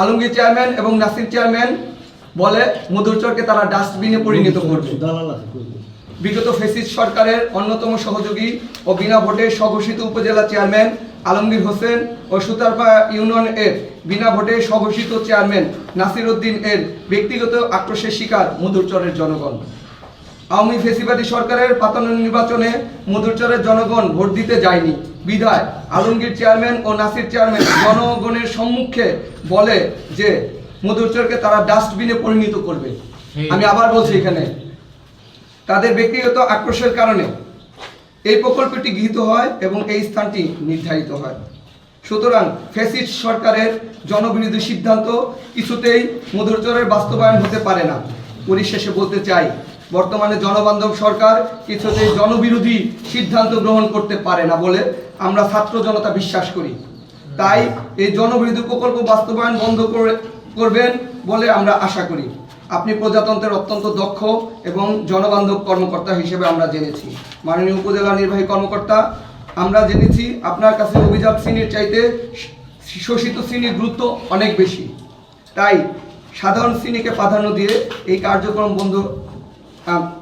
Alamgir chairman এবং Nasir chairman বলে মধুরচরকে তারা ডাস্টবিনে পরিণত করবে। বিগত ফেসিস সরকারের অন্যতম সহযোগী ও বিনা ভোটে স্বঘোষিত উপজেলা চেয়ারম্যান আলমগীর হোসেন ও সুতারপা ইউনিয়ন এর বিনা ভোটে স্বঘোষিত চেয়ারম্যান নাসির উদ্দিন এর ব্যক্তিগত আক্রোশের শিকার মধুরচরের জনগণ। আওয়ামী ফেসিবাদী সরকারের পাতানো নির্বাচনে মধুরচরের জনগণ ভোট দিতে যায়নি। বিধায় আলমগীর চেয়ারম্যান ও নাসির চেয়ারম্যান জনগণের সম্মুখে বলে যে মধুরচরকে তারা ডাস্টবিনে পরিণত করবে। আমি আবার বলছি এখানে তাদের ব্যক্তিগত আক্রোশের কারণে এই প্রকল্পটি গৃহীত হয় এবং এই স্থানটি নির্ধারিত হয়। সুতরাং ফেসিস সরকারের জনবিরোধী সিদ্ধান্ত কিছুতেই মধুরচরের বাস্তবায়ন হতে পারে না। পরিশেষে বলতে চাই বর্তমানে জনবান্ধব সরকার কিছুতেই জনবিরোধী সিদ্ধান্ত গ্রহণ করতে পারে না বলে আমরা ছাত্র জনতা বিশ্বাস করি। তাই এই জনবিরোধী প্রকল্প বাস্তবায়ন বন্ধ করে করবেন বলে আমরা আশা করি। আপনি প্রজাতন্ত্রের অত্যন্ত দক্ষ এবং জনবান্ধব কর্মকর্তা হিসেবে আমরা জেনেছি। মাননীয় উপজেলা নির্বাহী কর্মকর্তা, আমরা জেনেছি আপনার কাছে অভিজাত শ্রেণির চাইতে শোষিত শ্রেণির গুরুত্ব অনেক বেশি। তাই সাধারণ শ্রেণীকে প্রাধান্য দিয়ে এই কার্যক্রম বন্ধ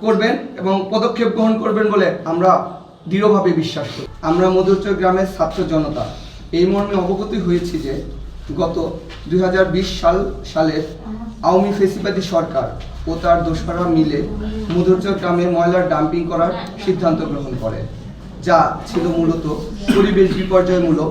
করবেন এবং পদক্ষেপ গ্রহণ করবেন বলে আমরা দৃঢ়ভাবে বিশ্বাস করি। আমরা মধুরচর গ্রামের ছাত্র জনতা, এই মর্মে অবগত হয়েছি যে গত দুই হাজার বিশ সাল, সালের আওয়ামী ফেসিবাদী সরকার ও তার দোসরা মিলে মধুরচর গ্রামে ময়লার ডাম্পিং করার সিদ্ধান্ত গ্রহণ করে, যা ছিল মূলত পরিবেশ বিপর্যয়মূলক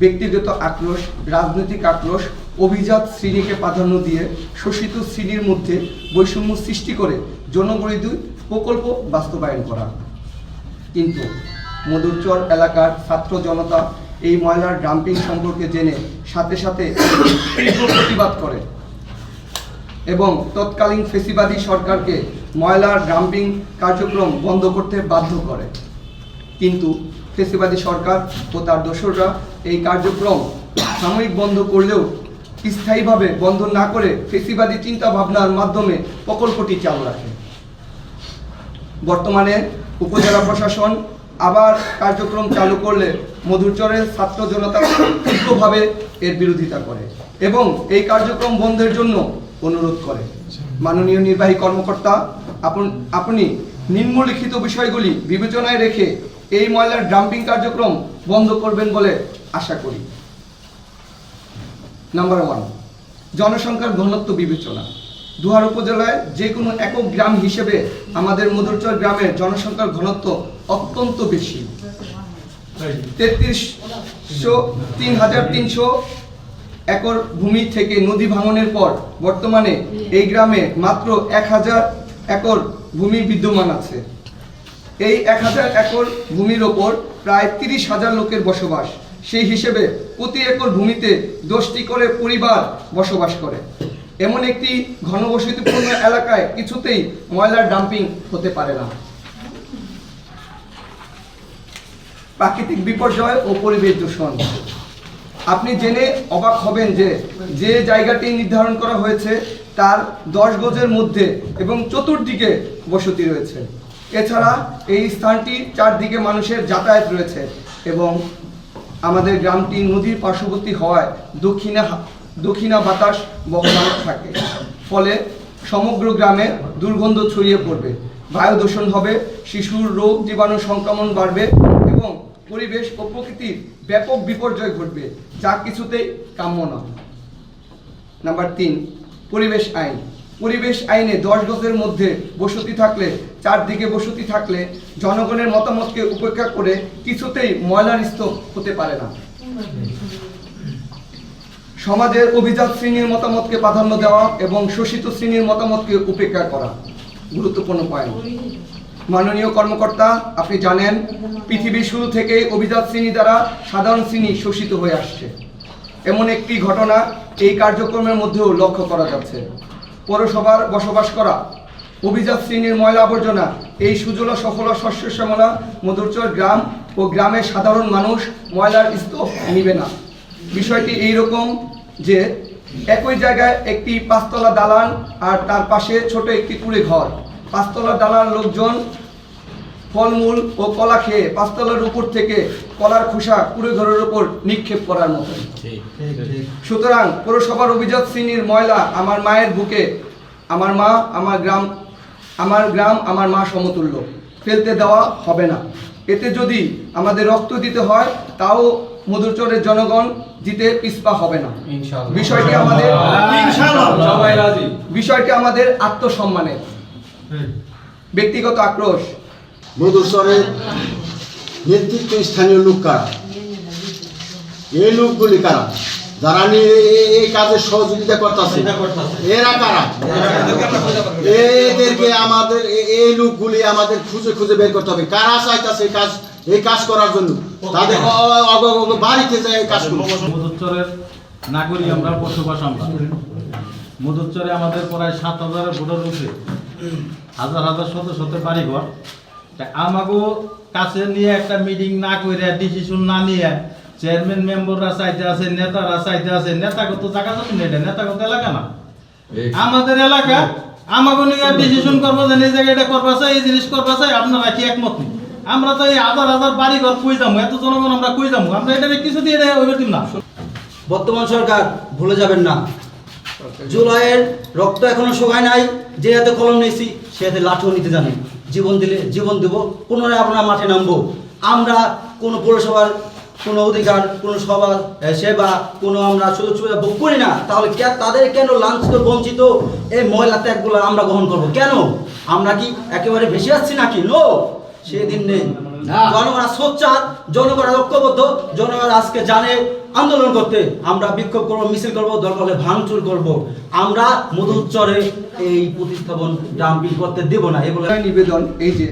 ব্যক্তিগত আক্রোশ, রাজনৈতিক আক্রোশ, অভিজাত শ্রেণীকে প্রাধান্য দিয়ে শোষিত শ্রেণির মধ্যে বৈষম্য সৃষ্টি করে জনবিরোধী প্রকল্প বাস্তবায়ন করা। কিন্তু মধুরচর এলাকার ছাত্র জনতা এই ময়লার ডাম্পিং সম্পর্কে জেনে সাথে সাথে প্রতিবাদ করে এবং তৎকালীন ফেসিবাদী সরকারকে ময়লার ডাম্পিং কার্যক্রম বন্ধ করতে বাধ্য করে। কিন্তু ফেসিবাদী সরকার ও তার দোসররা এই কার্যক্রম সাময়িক বন্ধ করলেও স্থায়ীভাবে বন্ধ না করে ফেসিবাদী চিন্তা ভাবনার মাধ্যমে প্রকল্পটি চালু রাখে। বর্তমানে উপজেলা প্রশাসন আবার কার্যক্রম চালু করলে মধুরচরের ছাত্র জনতা তীব্রভাবে এর বিরোধিতা করে এবং এই কার্যক্রম বন্ধের জন্য অনুরোধ করে। মাননীয় নির্বাহী কর্মকর্তা, আপন আপনি নিম্নলিখিত বিষয়গুলি বিবেচনায় রেখে এই ময়লার ডাম্পিং কার্যক্রম বন্ধ করবেন বলে আশা করি। নাম্বার ওয়ান জনসংখ্যার ঘনত্ব বিবেচনা। দুহার উপজেলায় যে কোনো একক গ্রাম হিসেবে আমাদের মধুরচর গ্রামের জনসংখ্যার ঘনত্ব অত্যন্ত বেশি। তেত্রিশশো তিন হাজার তিনশো একর ভূমি থেকে নদী ভাঙনের পর বর্তমানে এই গ্রামে মাত্র এক হাজার একর ভূমি বিদ্যমান আছে। এই এক হাজার একর ভূমির ওপর প্রায় তিরিশ হাজার লোকের বসবাস। সেই হিসেবে প্রতি একর ভূমিতে দশটি করে পরিবার বসবাস করে। এমন একটি ঘনবসতিপূর্ণ এলাকায় কিছুতেই ময়লার ডাম্পিং হতে পারে না। প্রাকৃতিক বিপর্যয় ও পরিবেশ দূষণ। আপনি জেনে অবাক হবেন যে যে জায়গাটি নির্ধারণ করা হয়েছে তার দশ গজের মধ্যে এবং চতুর্দিকে বসতি রয়েছে। এছাড়া এই স্থানটি চারদিকে মানুষের যাতায়াত রয়েছে এবং আমাদের গ্রামটি নদীর পার্শ্ববর্তী হওয়ায় দক্ষিণা দক্ষিণা বাতাস বহমান থাকে। ফলে সমগ্র গ্রামে দুর্গন্ধ ছড়িয়ে পড়বে। বায়ু দূষণ হবে, শিশুর রোগ জীবাণু সংক্রমণ বাড়বে এবং পরিবেশ ও প্রকৃতির ব্যাপক বিপর্যয় ঘটবে, যা কিছুতেই কাম্য নয়। নাম্বার তিন, পরিবেশ আইন। পরিবেশ আইনে দশ গজের মধ্যে বসতি থাকলে, চারদিকে বসতি থাকলে জনগণের মতামতকে উপেক্ষা করে কিছুতেই ময়লার স্তূপ হতে পারে না। সমাজের অভিজাত শ্রেণির মতামতকে প্রাধান্য দেওয়া এবং শোষিত শ্রেণির মতামতকে উপেক্ষা করা গুরুত্বপূর্ণ পয়েন্ট। মাননীয় কর্মকর্তা, আপনি জানেন, পৃথিবীর শুরু থেকে অভিজাত শ্রেণি দ্বারা সাধারণ শ্রেণি শোষিত হয়ে আসছে। এমন একটি ঘটনা এই কার্যক্রমের মধ্যেও লক্ষ্য করা যাচ্ছে। পৌরসভার বসবাস করা। অভিজাত শ্রেণির ময়লা আবর্জনা, এই সুজলা সফল শস্য শ্যামলা মধুরচর গ্রাম ও গ্রামের সাধারণ মানুষ ময়লার স্তূপ নিবে না। বিষয়টি এই রকম যে, একই জায়গায় একটি পাঁচতলা দালান আর তার পাশে ছোট একটি কুড়ে ঘর। পাঁচতলা দালান লোকজন ফলমূল ও কলা খেয়ে পাঁচতলার উপর থেকে কলার খোসা কুড়ে ঘরের উপর নিক্ষেপ করার মতো। সুতরাং পৌরসভার অভিজাত শ্রেণির ময়লা আমার মায়ের বুকে আমার মা আমার গ্রাম আমার গ্রাম আমার মা সমতুল্য। ফেলতে দেওয়া হবে না। এতে যদি আমাদের রক্ত দিতে হয় তাও মধুরচরের জনগণ দিতে পিছপা হবে না। বিষয়টি আমাদের বিষয়টি আমাদের আত্মসম্মানের। ব্যক্তিগত আক্রোশ। মধুসরের নেতৃত্ব স্থানীয় লোক কারা? এই লোকগুলি কারা? যারা নিয়ে এ- এই কাজে সহযোগিতা করতেছে। এরা কারা? এদেরকে আমাদের এ- এই লোকগুলি আমাদের খুঁজে খুঁজে বের করতে হবে। কারা চাইতেছে এই কাজ এই কাজ করার জন্য? তাদের বাড়িতে যায় এই কাজ করবে মধুচরের নাগরিক আমরা বসবাস আমরা। মধুচরে আমাদের প্রায় সাত হাজারের ভোটার রয়েছে। হাজার হাজার শত শত বাড়িঘর। আমাকেও কাছে নিয়ে একটা মিটিং না করে ডিসিশন না নিয়ে চেয়ারম্যান মেম্বাররা চাইতে আছে নেতারা চাইতে আছে নেতাগত জায়গা তো নেই এটা নেতাগত এলাকা না। আমাদের এলাকা আমাকে নিয়ে ডিসিশন করব যে এই জায়গায় এটা করবা চাই এই জিনিস করবা চাই আপনারা কি একমত নেই? আমরা তো এই হাজার হাজার বাড়ি ঘর কই যাব এত জনগণ আমরা কই যাব? আমরা এটা কিছু দিয়ে দেয় ওই না। বর্তমান সরকার ভুলে যাবেন না। জুলাইয়ের রক্ত এখনও শোকায় নাই যে হাতে কলম নিয়েছি সে হাতে লাঠিও নিতে জানি জীবন দিলে জীবন দেব পুনরায় আমরা মাঠে নামবো। আমরা কোনো পৌরসভার কোনো অধিকার কোনো এ, সেবা কোনো আমরা সুযোগ সুবিধা ভোগ করি না তাহলে কে তাদের কেন লাঞ্ছিত বঞ্চিত এই ময়লা ত্যাগগুলো আমরা গ্রহণ করব? কেন? আমরা কি একেবারে ভেসে যাচ্ছি নাকি? নো! সেদিন নেই। জনগণ সোচ্চার জনগণ ঐক্যবদ্ধ জনগণ আজকে জানে আন্দোলন করতে আমরা বিক্ষোভ করব, মিছিল করব দরকার হলে ভাঙচুর করব। আমরা মধুচরে এই প্রতিস্থাপন ডাম্পিং করতে দেব না এগুলো নিবেদন এই যে